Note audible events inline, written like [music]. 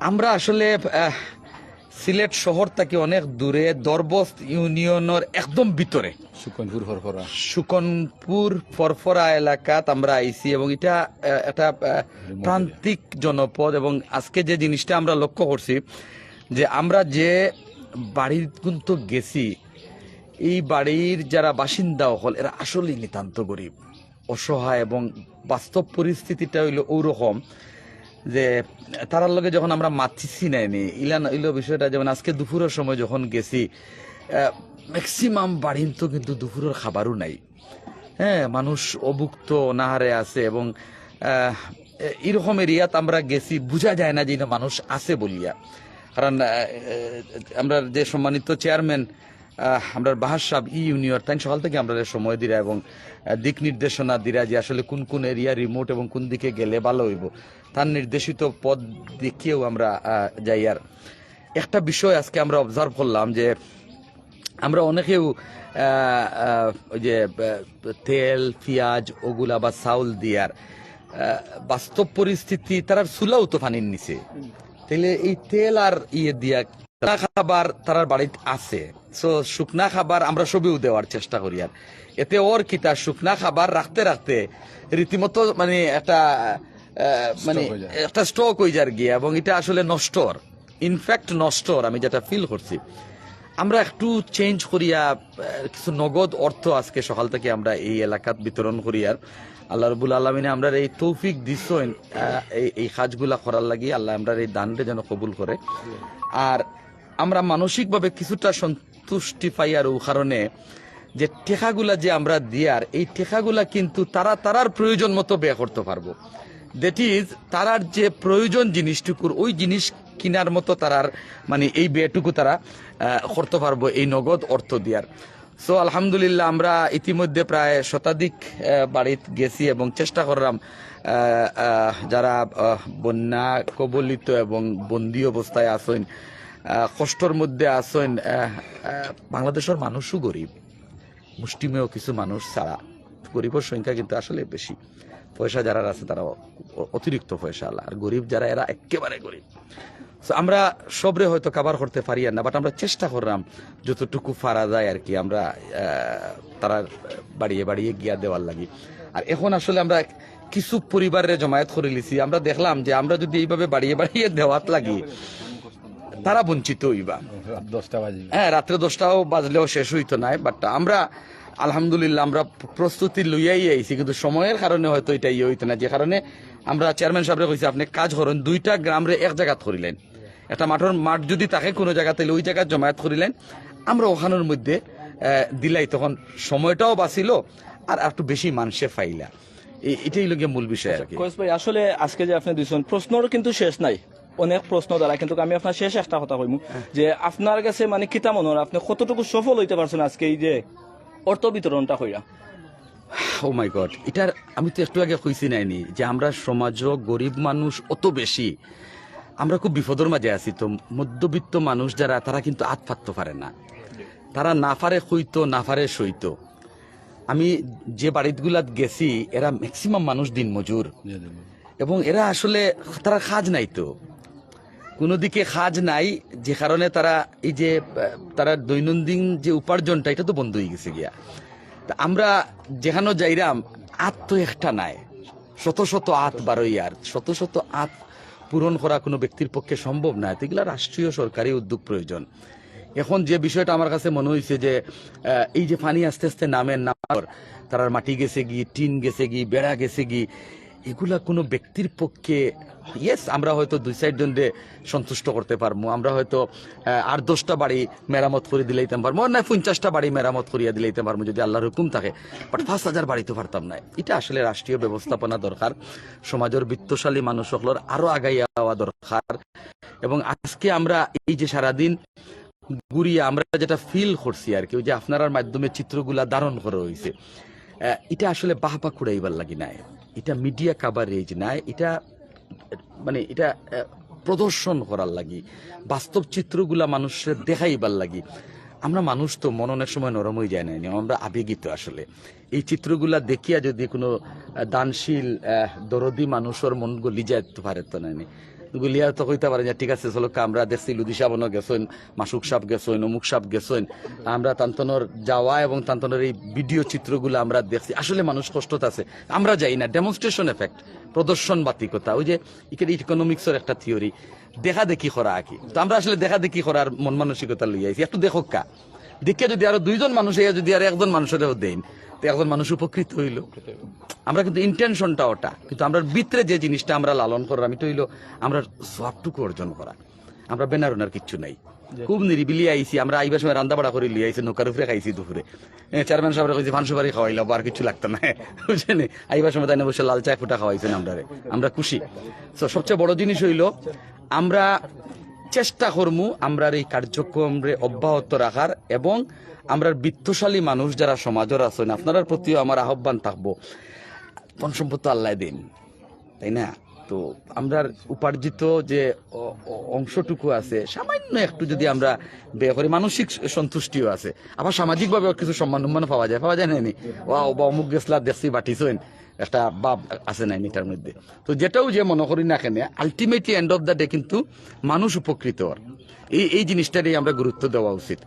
আমরা আসলে সিলেট শহর থেকে অনেক দূরে দরবস্ত ইউনিয়নের একদম ভিতরে। সুকনপুর ফরফরা। সুকনপুর ফরফরা এলাকাত আমরা আইছি এবং এটা একটা প্রান্তিক জনপদ এবং আজকে যে জিনিসটা আমরা লক্ষ্য করছি যে আমরা যে বাড়ির কিন্তু গেছি এই বাড়ির যারা বাসিন্দা হল এরা আসলেই নিতান্ত গরিব অসহায় এবং বাস্তব পরিস্থিতিটা হইল ওরকম যে তারার লগে যখন আমরা মাতিছি নাইনি ইলান, ইলো বিষয়টা যেমন আজকে দুপুরের সময় যখন গেছি ম্যাক্সিমাম বাড়ির তো কিন্তু দুপুরের খাবারও নাই। হ্যাঁ মানুষ অভুক্ত, অনাহারে আছে এবং এরকম এরিয়াত আমরা গেছি, বোঝা যায় না যে মানুষ আছে বলিয়া। কারণ আমরা যে সম্মানিত চেয়ারম্যান আমরা বাহার সাহেব ই ইউনিয়ন, তাই সকাল থেকে আমরা সময় দিরা এবং দিক নির্দেশনা দিরা যে আসলে কোন কোন এরিয়া রিমোট এবং কোন দিকে গেলে ভালো হইব। তার নির্দেশিত পদ দেখিয়েও আমরা যাই। আর একটা বিষয় আজকে আমরা অবজার্ভ করলাম যে, আমরা অনেকেও ওই যে তেল, পেঁয়াজ ওগুলা বা চাউল দিয়ার বাস্তব পরিস্থিতি তারার চুলাও তো পানির নিচে। তাইলে এই তেল আর ইয়ে দিয়া খাবার তারার বাড়িতে আছে। সো শুকনা খাবার আমরা সবেও দেওয়ার চেষ্টা করি আর। এতে ওর কিতা শুকনা খাবার রাখতে রাখতে রীতিমতো মানে একটা মানে একটা স্টক হয়ে যার গিয়ে এবং এটা আসলে নষ্টর। ইনফ্যাক্ট নষ্টর আমি যেটা ফিল করছি। আমরা একটু চেঞ্জ করিয়া কিছু নগদ অর্থ আজকে সকাল থেকে আমরা এই এলাকাত বিতরণ করি আর। আল্লাহ রবুল আলমিনে আমরা এই তৌফিক দিচ্ছেন এই এই কাজগুলা করার লাগি আল্লাহ আমরা এই দানটা যেন কবুল করে। আর আমরা মানসিকভাবে কিছুটা সন্তুষ্টি পাই আর ও কারণে যে টেকাগুলা যে আমরা দিয়ার, এই টেকাগুলা কিন্তু তারা তারার প্রয়োজন মতো ব্যয় করতে পারব। দ্যাট ইজ তারার যে প্রয়োজন জিনিসটুকুর, ওই জিনিস কিনার মতো তারার মানে এই ব্যয়টুকু তারা করতে পারব এই নগদ অর্থ দিয়ার। সো আলহামদুলিল্লাহ, আমরা ইতিমধ্যে প্রায় শতাধিক বাড়িতে গেছি এবং চেষ্টা করলাম যারা বন্যা কবলিত এবং বন্দি অবস্থায় আসেন কষ্টর মধ্যে আহ, বাংলাদেশের মানুষও গরিব। মুষ্টিমেয় কিছু মানুষ ছাড়া গরিবের সংখ্যা কিন্তু আসলে বেশি। পয়সা যারা আছে তারা অতিরিক্ত পয়সা আলা আর গরিব যারা এরা একেবারে গরিব। So আমরা সবরে হয়তো কাবার করতে পারি না বাট আমরা চেষ্টা করলাম যতটুকু পারা যায় আর কি আমরা তারা বাড়িয়ে বাড়িয়ে গিয়া দেওয়ার লাগি। আর এখন আসলে আমরা কিছু পরিবারের জমায়েত করে লিছি। আমরা দেখলাম যে আমরা যদি এইভাবে বাড়িয়ে বাড়িয়ে দেওয়াত লাগি তারা বঞ্চিত হইবা হ্যাঁ রাত্রে দশটাও বাজলেও শেষ হইতো নাই বাট আমরা আলহামদুলিল্লাহ আমরা প্রস্তুতি লইয়াই আইছি কিন্তু সময়ের কারণে হয়তো এটা ইয়ে হইতো না যে কারণে আমরা চেয়ারম্যান সাহেবরে কইছি আপনি কাজ করেন দুইটা গ্রামরে এক জায়গাত করিলেন। একটা মাঠের মাঠ যদি তাকে কোনো জায়গা তাহলে ওই জায়গায় জমায়েত করিলেন। আমরা ওখানের মধ্যে দিলাই তখন সময়টাও বাঁচিল আর একটু বেশি মানুষে ফাইলা। এ- এটাই লোকে মূল বিষয় আর কি। কয়েস ভাই আসলে আজকে যে আপনি দিয়েছেন প্রশ্নর কিন্তু শেষ নাই। অনেক প্রশ্ন দ্বারা কিন্তু আমি আপনার শেষ একটা কথা কইমু যে আপনার কাছে মানে কিতা মনে হয়? আপনি কতটুকু সফল হইতে পারছেন আজকে এই যে অর্থ বিতরণটা কইরা? ও মাই গড এটার আমি তো একটু আগে কইছি নাইনি যে আমরা সমাজ গরিব মানুষ অত বেশি। আমরা খুব বিপদের মাঝে আছি তো মধ্যবিত্ত মানুষ যারা তারা কিন্তু আত পাততে পারে না। তারা না পারে হইতো না পারে সইতো। আমি যে বাড়িগুলাত গেছি এরা ম্যাক্সিমাম মানুষ দিন মজুর এবং এরা আসলে তারা কাজ নাই তো। কোনো দিকে কাজ নাই, যে কারণে তারা এই যে, তারা দৈনন্দিন যে উপার্জনটা, এটা তো বন্ধ হয়ে গেছে গিয়া। তা আমরা যেখানে যাইরাম, আত তো একটা নাই। শত শত আত বারোই আর, শত শত আত পূরণ করা কোনো ব্যক্তির পক্ষে সম্ভব না। এগুলো রাষ্ট্রীয় সরকারি উদ্যোগ প্রয়োজন। এখন যে বিষয়টা আমার কাছে মনে হয়েছে যে এই যে পানি আস্তে আস্তে নামের নামার তারার মাটি গেছে গি টিন গেছে গি বেড়া গেছে গি এগুলা কোনো ব্যক্তির পক্ষে ইয়েস আমরা হয়তো দুই সাইড জনরে সন্তুষ্ট করতে পারব। আমরা হয়তো আট দশটা বাড়ি মেরামত করে দিলাইতে পারব না পঞ্চাশটা বাড়ি মেরামত করিয়া দিলাইতে পারব যদি আল্লাহর হুকুম থাকে। বাট পাঁচ হাজার বাড়ি তো পারতাম না। এটা আসলে রাষ্ট্রীয় ব্যবস্থাপনা দরকার। সমাজের বিত্তশালী মানুষ সকলের আরও আগাইয়া হওয়া দরকার। এবং আজকে আমরা এই যে সারাদিন ঘুরিয়ে আমরা যেটা ফিল করছি আর কি যে আপনার মাধ্যমে চিত্রগুলা ধারণ করা হয়েছে এটা আসলে বাহবা কুড়াইবার লাগি নাই। এটা মিডিয়া কাভারেজ না, এটা মানে এটা প্রদর্শন করার লাগি, বাস্তব চিত্রগুলা মানুষের দেখাইবার লাগি। আমরা মানুষ তো মননের সময় নরম হয়ে যায় না আমরা আবেগিত আসলে। এই চিত্রগুলা দেখিয়া যদি কোনো দানশীল দরদি মানুষের মন গলি যাইতে পারে তো না গুলিয়া তো কইতে পারেন যে, ঠিক আছে, চলো আমরা দেখছি লুদি সাবনও গেছেন, মাসুক সাপ গেছেন, অমুক সাপ গেছেন। আমরা তান্তনের যাওয়া এবং তান্তনের এই ভিডিও চিত্রগুলো আমরা দেখছি। আসলে মানুষ কষ্টত আছে। আমরা যাই না ডেমনস্ট্রেশন এফেক্ট প্রদর্শন বাতিকতা। ওই যে এখানে ইকোনমিক্সের একটা থিওরি দেখা দেখি করা আঁকি তো আমরা আসলে দেখা দেখি করার মন মানসিকতা লই একটু দেখো কা। দেখে যদি আরও দুইজন মানুষ যদি আর একজন মানুষেরও দেন তো একজন মানুষ উপকৃত হইল। আমরা কিন্তু ইন্টেনশনটা ওটা। কিন্তু আমরা ভিতরে যে জিনিসটা আমরা লালন করার আমি তো হইল আমরা সবটুকু অর্জন করা। আমরা বেনারোনার কিচ্ছু নাই। খুব নিরিবিলি আইছি। আমরা আইবার সময় রান্না বাড়া করে লিয়ে আইছি নৌকার উপরে খাইছি দুপুরে। চেয়ারম্যান সাহেব কইছি ফান সুপারি খাওয়াইলো আর কিছু লাগতো না। [laughs] বুঝছেন আইবার সময় তাই না বসে লাল চা ফুটা খাওয়াইছেন আমরা আমরা খুশি। তো সবচেয়ে বড় জিনিস হইল আমরা চেষ্টা করমু আমরার এই কার্যক্রমে অব্যাহত রাখার এবং আমরার বৃত্তশালী মানুষ যারা সমাজের আছেন আপনার প্রতিও আমার আহ্বান থাকব। ধন সম্পদ আল্লাহ দিন, তাই না? তো আমরা উপার্জিত যে অংশটুকু আছে, সামান্য একটু যদি আমরা ব্যয় করি, মানসিক সন্তুষ্টিও আছে। আবার সামাজিকভাবে কিছু সম্মান উম্মান পাওয়া যায় পাওয়া যায় না ও বা অমুক গেছলা দেখছি, বাটিছেন। একটা বাপ আছে নাই এটার মধ্যে তো যেটাও যে মনে করি না কেন ultimately end of the day কিন্তু মানুষ উপকৃত হওয়ার। এই এই জিনিসটারই আমরা গুরুত্ব দেওয়া উচিত